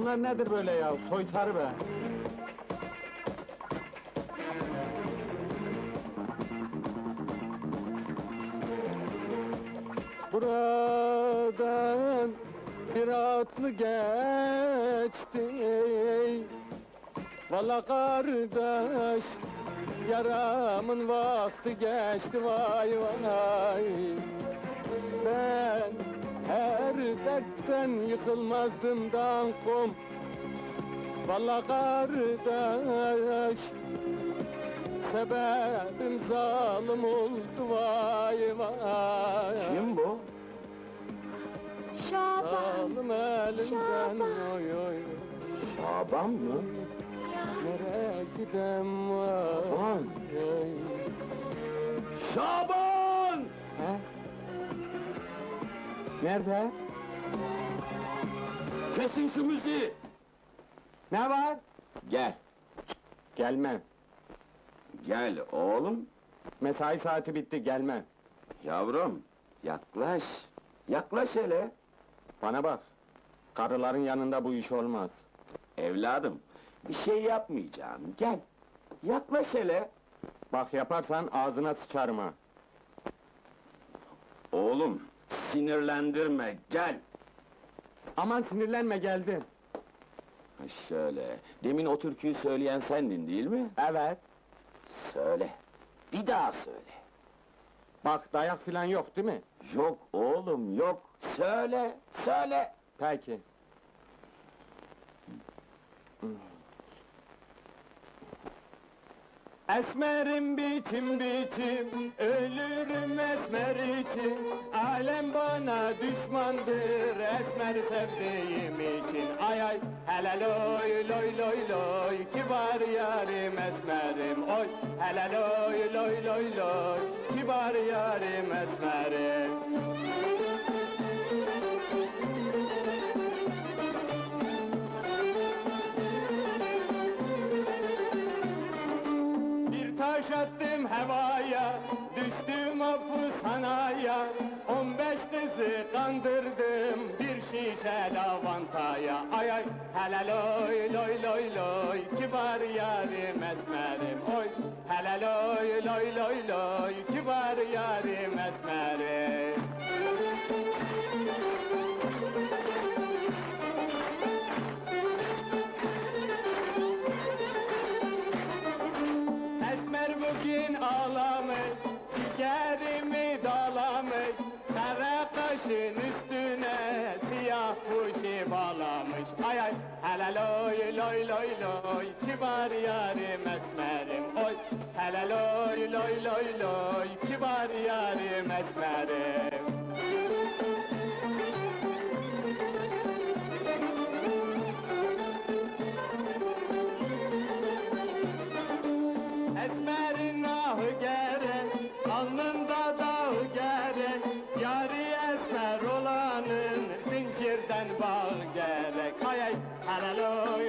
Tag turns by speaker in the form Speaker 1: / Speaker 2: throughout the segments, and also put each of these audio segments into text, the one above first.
Speaker 1: Bunlar nedir böyle ya? Soytar be. Buradan bir atlı geçti Valla kardeş Yaramın vakti geçti vay vay Ben dertten yıkılmazdım dankom Valla kardeş Sebebim zalim oldu vay vay
Speaker 2: Kim bu?
Speaker 3: Şaban.
Speaker 1: Zalim elinden
Speaker 3: Şaban.
Speaker 1: oy oy
Speaker 2: Şaban mı?
Speaker 1: Nereye gidem vay
Speaker 2: Şaban.
Speaker 1: oy.
Speaker 2: Şaban!
Speaker 1: He? Nerede?
Speaker 2: Kesin şu müziği!
Speaker 1: Ne var?
Speaker 2: Gel,
Speaker 1: Gelmem.
Speaker 2: gel oğlum.
Speaker 1: Mesai saati bitti, gelmem.
Speaker 2: Yavrum, yaklaş. Yaklaş hele.
Speaker 1: Bana bak. Karıların yanında bu iş olmaz.
Speaker 2: Evladım, bir şey yapmayacağım. Gel. Yaklaş hele.
Speaker 1: Bak yaparsan ağzına sıçarım ha.
Speaker 2: Oğlum, sinirlendirme, gel.
Speaker 1: Aman sinirlenme geldim.
Speaker 2: Ha şöyle, demin o türküyü söyleyen sendin değil mi?
Speaker 1: Evet.
Speaker 2: Söyle. Bir daha söyle.
Speaker 1: Bak dayak filan yok değil mi?
Speaker 2: Yok oğlum, yok. Söyle, söyle.
Speaker 1: Peki. Esmerim biçim biçim, ölürüm esmer için. Alem bana düşmandır, esmer sevdiğim için. Ay ay, hele loy loy loy loy, kibar yarim esmerim. Oy, hele loy loy loy loy, kibar yarim esmerim taş attım havaya, düştüm hapishanaya On beş kızı kandırdım, bir şişe lavantaya. Ay ay, hele loy loy loy loy, kibar yarim esmerim. Oy, hele loy loy loy loy, kibar yarim esmerim loy loy kibar yarim esmerim. Oy, hele loy loy loy loy, kibar yarim esmerim. Esmerin ahı gerek, alnında dağı gerek Yari esmer olanın zincirden bağ gerek Ay ay, hele loy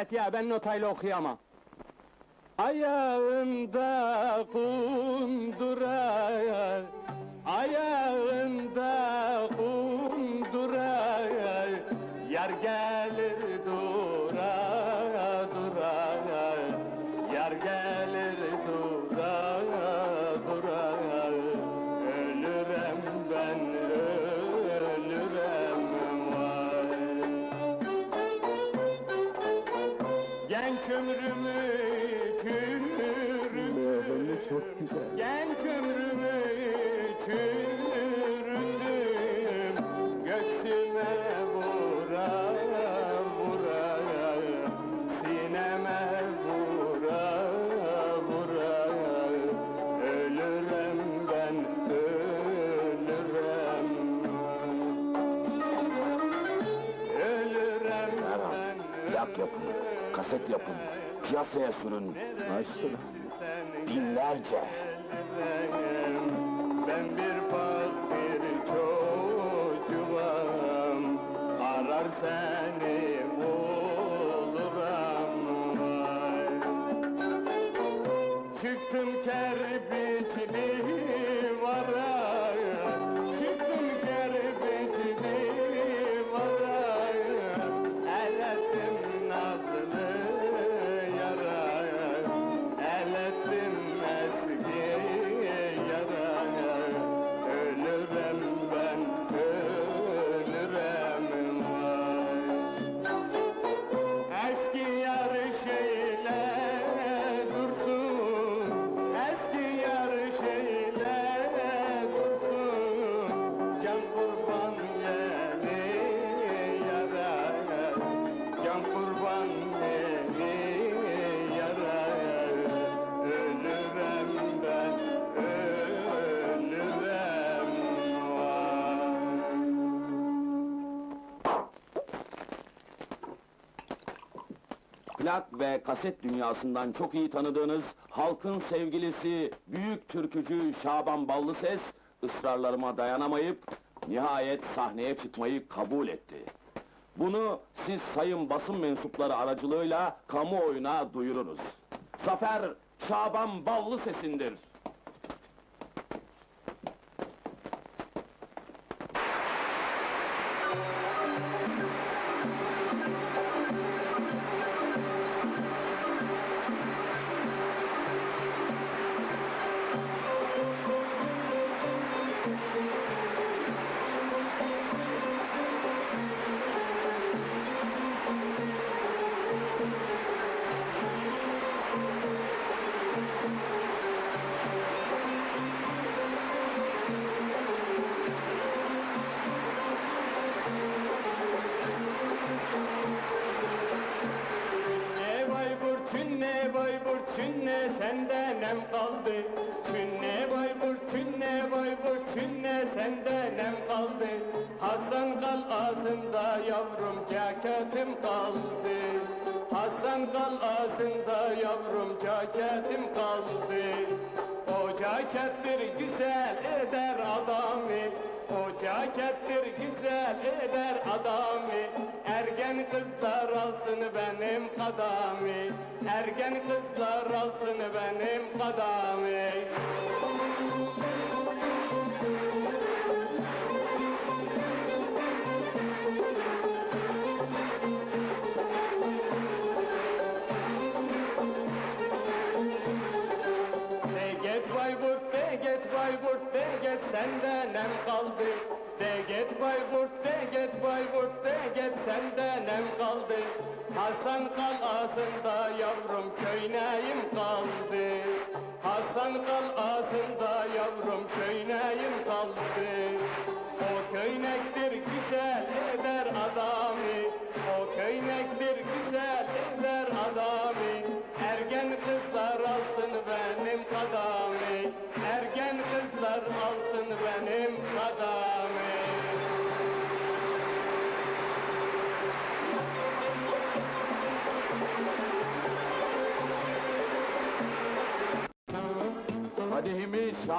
Speaker 1: Fikret ya ben notayla okuyamam. Ayağında kundura Ayağında kundura Yar gelir Gen kömrümü kömrümü çok güzel. Gen kömrümü kömrümü göksüme vura
Speaker 2: vura sineme
Speaker 1: vura vura ölürüm ben ölürüm ölürüm ben.
Speaker 2: Yap yapını kaset yapın, piyasaya sürün.
Speaker 1: Başına.
Speaker 2: Binlerce.
Speaker 1: Ben bir fakir çocuğum Arar seni bulurum. Çıktım kerpiçli
Speaker 2: Plak ve kaset dünyasından çok iyi tanıdığınız halkın sevgilisi, büyük türkücü Şaban Ballıses ısrarlarıma dayanamayıp nihayet sahneye çıkmayı kabul etti. Bunu siz sayın basın mensupları aracılığıyla kamuoyuna duyurunuz. Zafer Şaban Ballıses'indir.
Speaker 1: Ne nem kaldı Tünne Bayburt tünne Bayburt tünne senden nem kaldı. Hasan kal ağzında yavrum ceketim kaldı. Hasan kal ağzında yavrum ceketim kaldı. O cekettir güzel eder adamı O cekettir güzel eder adamı. Ergen kızlar alsın benim kadami. Ergen kızlar alsın benim kadami Hasan kal ağzında yavrum köyneyim kaldı. Hasan kal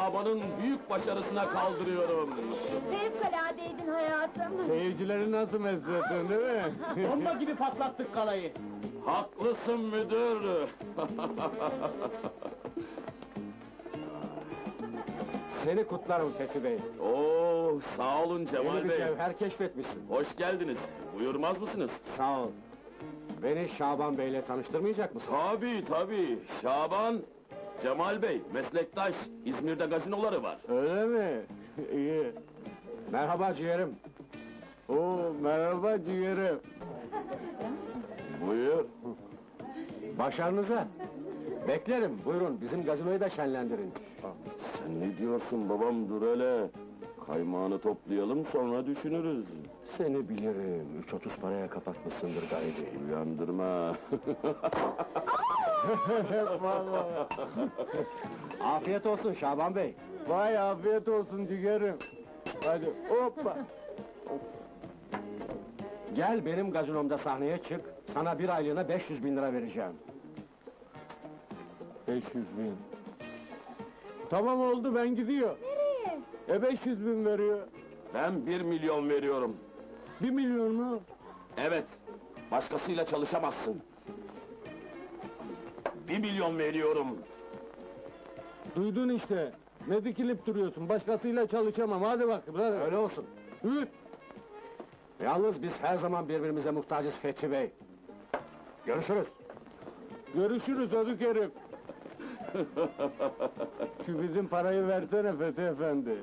Speaker 2: Şaban'ın büyük başarısına kaldırıyorum.
Speaker 3: Fevkaladeydin hayatım.
Speaker 1: Seyircileri nasıl mezdirdin değil mi?
Speaker 4: Bomba gibi patlattık kalayı.
Speaker 2: Haklısın müdür.
Speaker 1: Seni kutlarım Fethi Bey.
Speaker 2: Oo, sağ olun Cemal
Speaker 1: Yeni bir
Speaker 2: Bey.
Speaker 1: cevher keşfetmişsin.
Speaker 2: Hoş geldiniz. Buyurmaz mısınız?
Speaker 1: Sağ ol. Beni Şaban Bey'le tanıştırmayacak mısın?
Speaker 2: Tabii tabii. Şaban, Cemal Bey, meslektaş. İzmir'de gazinoları var.
Speaker 1: Öyle mi? İyi. Merhaba ciğerim. Oo, merhaba ciğerim.
Speaker 2: Buyur.
Speaker 1: Başarınıza. Beklerim, buyurun bizim gazinoyu da şenlendirin.
Speaker 2: Sen ne diyorsun babam dur hele. Kaymağını toplayalım sonra düşünürüz.
Speaker 1: Seni bilirim, 3.30 paraya kapatmışsındır gayri.
Speaker 2: Uyandırma.
Speaker 1: Afiyet olsun Şaban Bey. Vay afiyet olsun ciğerim. Hadi hoppa. Gel benim gazinomda sahneye çık, sana bir aylığına 500 bin lira vereceğim. 500 bin. Tamam oldu, ben gidiyor.
Speaker 3: Nereye?
Speaker 1: E 500 bin veriyor.
Speaker 2: Ben bir milyon veriyorum.
Speaker 1: Bir milyon mu?
Speaker 2: Evet, başkasıyla çalışamazsın. Bir milyon veriyorum.
Speaker 1: Duydun işte. Ne dikilip duruyorsun? Başkasıyla çalışamam. Hadi bak. Öyle olsun. Yürü. Yalnız biz her zaman birbirimize muhtacız Fethi Bey. Görüşürüz. Görüşürüz ödük herif. Şu bizim parayı versene Fethi Efendi.